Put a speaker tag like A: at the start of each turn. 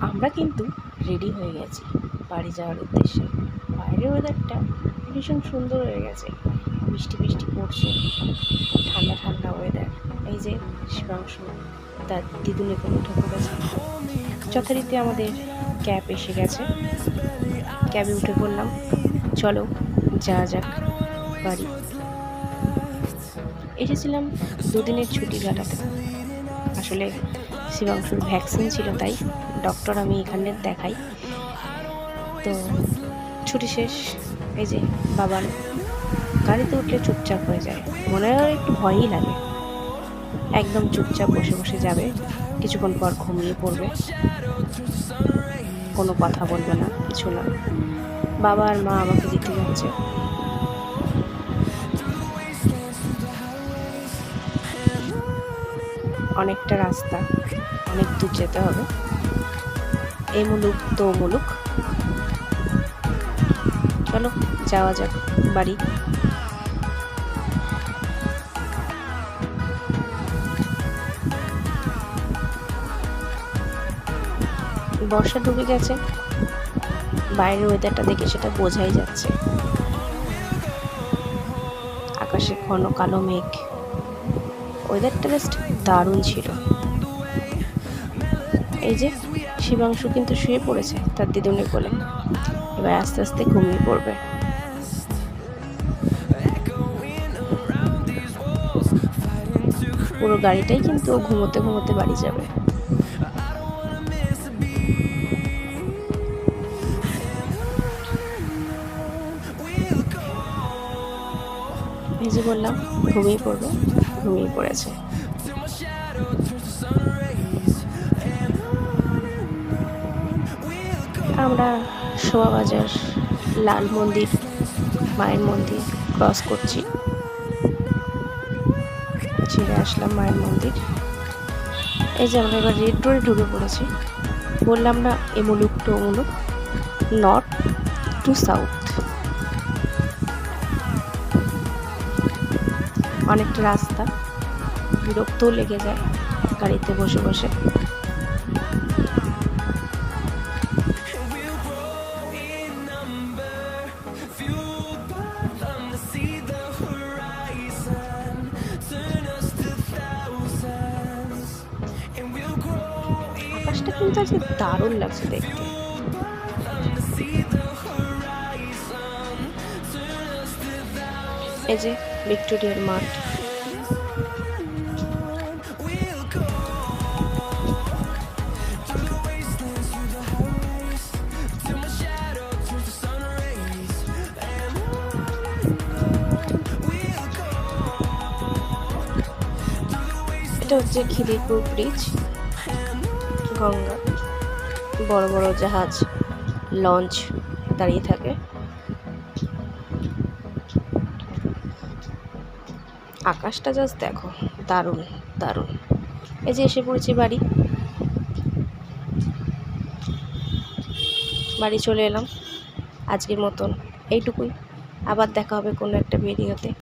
A: আমরা কিন্তু রেডি হয়ে গেছি বাড়ি যাওয়ার উদ্দেশ্যে। বাইরের ওয়েদারটা ভীষণ সুন্দর হয়ে গেছে। বৃষ্টি বৃষ্টি পড়ছে। ঠান্ডা ঠান্ডা ওয়েদার এই যে শিবাংশু, তার দিদুনে করে উঠে পড়েছে। যথারীতি আমাদের ক্যাব এসে গেছে। ক্যাবে উঠে পড়লাম। চলো যাওয়া যাক বাড়ি। এসেছিলাম দুদিনের ছুটি কাটাতে। আসলে শিবাংশুর ভ্যাকসিন ছিল তাই ডক্টর আমি এখানে দেখাই। তো ছুটি শেষ, এই যে বাবার গাড়িতে উঠলে চুপচাপ হয়ে যায়। মনে হয় একটু ভয়ই লাগে। একদম চুপচাপ বসে বসে যাবে। কিছুক্ষণ পর ঘুমিয়ে পড়বে। কোনো কথা বলবে না, কিছু না। বাবা আর মা আমাকে দিতে যাচ্ছে। অনেকটা রাস্তা, অনেক দূর যেতে হবে। এ মুলুক তো মুলুক চলো, যাওয়া যাক, বাড়ি। বর্ষা ঢুকে গেছে। বাইরের ওয়েদারটা দেখে সেটা বোঝাই যাচ্ছে। আকাশে ঘন কালো মেঘ। ওয়েদারটা জাস্ট দারুণ ছিল। এই যে শিবাংশু কিন্তু শুয়ে পড়েছে তার দিদুনের কোলে। এবার আস্তে আস্তে ঘুমিয়ে পড়বে। পুরো গাড়িটাই কিন্তু ঘুমোতে ঘুমোতে বাড়ি যাবে। এই যে বললাম, ঘুমিয়ে পড়বে, ঘুমিয়ে পড়েছে। আমরা শোভাবাজার লাল মন্দির, মায়ের মন্দির ক্রস করছি। ছেড়ে আসলাম মায়ের মন্দির। এই যে আমরা এবার রেড রোডে ঢুকে পড়েছি। বললাম না, এমুলুক টু অমুলুক নর্থ টু সাউথ অনেকটা রাস্তা, বিরক্তও লেগে যায় গাড়িতে বসে বসে। আকাশটা কিন্তু আজকে দারুণ লাগছে দেখতে। এই যে ভিক্টোরিয়ার মাঠ। এটা হচ্ছে খিদিরপুর ব্রিজ গঙ্গা। বড় বড় জাহাজ লঞ্চ দাঁড়িয়ে থাকে। আকাশটা জাস্ট দেখো, দারুণ দারুণ। এই যে এসে পড়েছি বাড়ি। বাড়ি চলে এলাম। আজকের মতন এইটুকুই। আবার দেখা হবে কোনো একটা ভিডিওতে